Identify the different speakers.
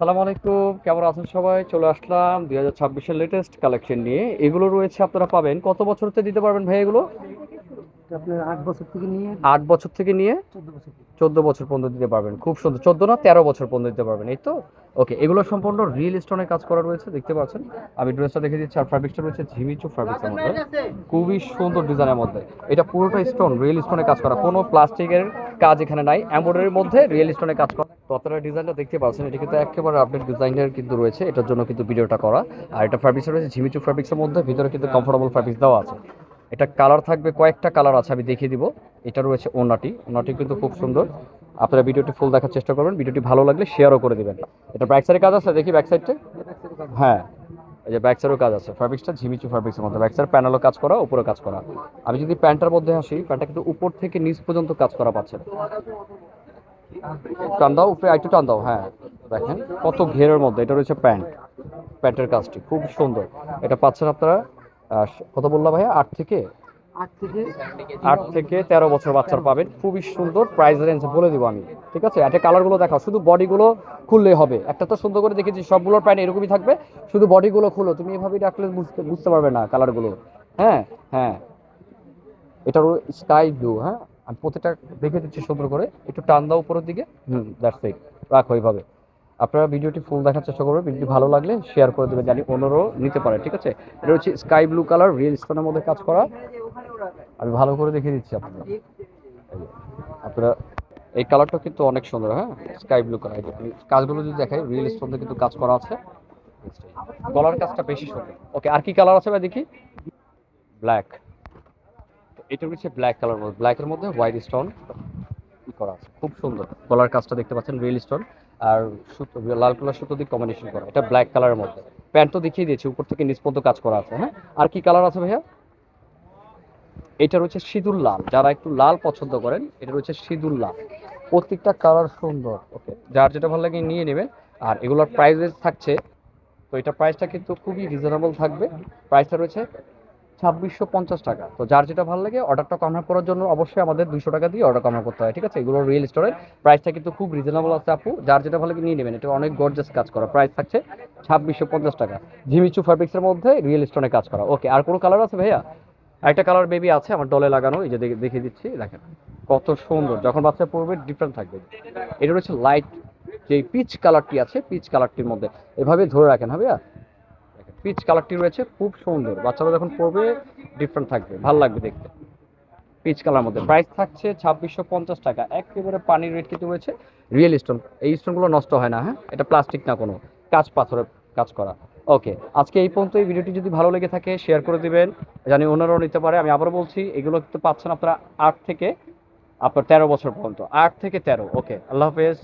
Speaker 1: সালাম আলাইকুম কেমন আছেন সবাই? চলে আসলাম দুই হাজার ছাব্বিশের লেটেস্ট কালেকশন নিয়ে। এগুলো রয়েছে আপনারা পাবেন। কত বছরতে দিতে পারবেন ভাই এগুলো?
Speaker 2: আট বছর থেকে নিয়ে
Speaker 1: আট বছর থেকে
Speaker 2: বছর।
Speaker 1: চোদ্দ বছর পর্যন্ত দিতে পারবেন। খুব সুন্দর। চোদ্দ না তেরো বছর পর্যন্ত দিতে পারবেন এই তো? ওকে এগুলো সম্পূর্ণ রিয়েল স্টোনে কাজ করা রয়েছে দেখতে পাচ্ছেন। আমি ড্রেসটা দেখে দিচ্ছি আর ফ্যাব্রিক্সটা রয়েছে ঝিমিচু ফ্যাব্রিক্সের মধ্যে। খুবই সুন্দর ডিজাইনের মধ্যে। এটা পুরোটা স্টোন রিয়েল স্টোনে কাজ করা কোনো প্লাস্টিকের কাজ এখানে নাই। এমব্রয়ডারির মধ্যে রিয়েল স্টোনে কাজ করা। তো আপনারা ডিজাইনটা দেখতে পাচ্ছেন, এটা কিন্তু একেবারে আপডেট ডিজাইনের কিন্তু রয়েছে, এটার জন্য কিন্তু ভিডিওটা করা। আর এটা ফ্যাব্রিক্স রয়েছে, ঝিমিচু ফ্যাব্রিক্সের মধ্যে, ভিতরে কিন্তু কমফোর্টেবল ফ্যাব্রিক্স দেওয়া আছে। এটা কালার থাকবে, কয়েকটা কালার আছে, আমি দেখিয়ে দিব। এটা রয়েছে ওনাটি ওনাটি কিন্তু খুব সুন্দর। আপনারা ভিডিওটি ফুল দেখার চেষ্টা করবেন, ভিডিওটি ভালো লাগলে শেয়ারও করে দিবেন। এটা ব্যাক সাইডে কাজ আছে, দেখি ব্যাক সাইডটা হ্যাঁ। এই যে ব্যাক কাজ আছে। ফ্যাব্রিক্সটা ঝিমিচু ফ্যাব্রিক্সের মধ্যে। ব্যাক সাইড প্যানেলও কাজ করা, উপরে কাজ করা। আমি যদি প্যান্টটার মধ্যে আসি, প্যান্টটা কিন্তু উপর থেকে নিচ পর্যন্ত কাজ করা পাচ্ছেন টান দাও, উপরে একটু টান দাও। হ্যাঁ দেখেন কত ঘেরের মধ্যে। এটা রয়েছে প্যান্ট। প্যান্টের কাজটি। খুব সুন্দর। এটা পাচ্ছেন আপনারা কত বললাম ভাইয়া? আট থেকে
Speaker 2: আট থেকে
Speaker 1: তেরো বছর বাচ্চার পাবেন। খুবই সুন্দর প্রাইস রেঞ্জ বলে দিব আমি, ঠিক আছে? একটা কালারগুলো দেখাও, শুধু বডিগুলো খুললেই হবে। একটা তো সুন্দর করে দেখেছি সবগুলোর প্যান্ট এরকমই থাকবে, শুধু বডিগুলো খুলো। তুমি এভাবেই রাখলে বুঝতে বুঝতে পারবে না কালারগুলো হ্যাঁ হ্যাঁ। এটা স্কাই ব্লু হ্যাঁ? আমি প্রতিটা দেখে দিচ্ছি সুন্দর করে। একটু টান দাও উপরের দিকে। হুম দ্যাটস ইট রাখো এইভাবে। আপনারা ভিডিওটি ফুল দেখার চেষ্টা করবেন। ভিডিওটি ভালো লাগলে শেয়ার করে দেবেন, জানি অন্যরাও নিতে পারে, ঠিক আছে? এটা হচ্ছে স্কাই ব্লু কালার রিয়েল স্টোনের মধ্যে কাজ করা। আমি ভালো করে দেখিয়ে দিচ্ছি আপনারা আপনারা এই কালারটা কিন্তু অনেক সুন্দর হ্যাঁ? স্কাই ব্লু কালার আমি কাজগুলো যদি দেখাই রিয়েল স্টোনে কিন্তু কাজ করা আছে। গলার কাজটা বেশি সুন্দর। ওকে আর কি কালার আছে ভাই দেখি? ব্ল্যাক এটা হচ্ছে ব্ল্যাক কালার মধ্যে ব্ল্যাকের মধ্যে হোয়াইট স্টোন করা আছে। খুব সুন্দর। গলার কাজটা দেখতে পাচ্ছেন রিয়েল স্টোন আর সুতো লাল কালার সুতো দিয়ে কম্বিনেশন করা। এটা ব্ল্যাক কালারের মধ্যে। প্যান্ট তো দেখিয়ে দিয়েছি উপর থেকে নিচ পর্যন্ত কাজ করা আছে হ্যাঁ? আর কি কালার আছে ভাইয়া? এটা রয়েছে সিঁদুর লাল। যারা একটু লাল পছন্দ করেন, এটা রয়েছে সিঁদুর লাল। প্রত্যেকটা কালার সুন্দর ওকে যার যেটা ভালো লাগে নিয়ে নেবেন। আর এগুলোর প্রাইস থাকছে, তো এটা প্রাইসটা কিন্তু খুবই রিজনেবল থাকবে। প্রাইসটা রয়েছে ছাব্বিশশো পঞ্চাশ টাকা। তো যার যেটা ভালো লাগে অর্ডারটা কনফার্ম করার জন্য অবশ্যই আমাদের দুশো টাকা দিয়ে অর্ডার কনফার্ম করতে হয়, ঠিক আছে? এগুলো রিয়েল স্টোরের প্রাইসটা কিন্তু খুব রিজনেবল আছে আপু। যার যেটা ভালো লাগে নিয়ে নেবেন। এটা অনেক গর্জাস কাজ করা। প্রাইস থাকছে ছাব্বিশশো পঞ্চাশ টাকা। ঝিমিচু ফ্যাব্রিক্সের মধ্যে রিয়েল স্টোনে কাজ করা। ওকে আর কোনো কালার আছে ভাইয়া? একটা কালার বেবি আছে, আমার ডলে লাগানো, এই যে দেখে- দিচ্ছি, দেখেন। কত সুন্দর। যখন বাচ্চা পড়বে ডিফারেন্ট থাকবে। এটা রয়েছে লাইট যে পিচ কালারটি আছে পিচ কালারটির মধ্যে। এভাবে ধরে রাখেন হবে পিচ কালারটি রয়েছে, খুব সুন্দর। বাচ্চারা যখন পড়বে ডিফারেন্ট থাকবে। ভালো লাগবে দেখতে। পিচ কালার মধ্যে। প্রাইস থাকছে ছাব্বিশশো পঞ্চাশ টাকা। একেবারে পানির রেট কিন্তু রয়েছে। রিয়েল স্টোন এই স্টোনগুলো নষ্ট হয় না হ্যাঁ? এটা প্লাস্টিক না কোনো। কাঁচ পাথরের কাজ করা। ওকে, আজকে এই পর্যন্ত এই ভিডিওটি যদি ভালো লেগে থাকে শেয়ার করে দিবেন। জানি ওনারাও নিতে পারে, আমি আবারও বলছি, এগুলো কিন্তু পাচ্ছেন আপনারা আট থেকে, আপনার তেরো বছর পর্যন্ত। আট থেকে তেরো, ওকে, আল্লাহ হাফেজ।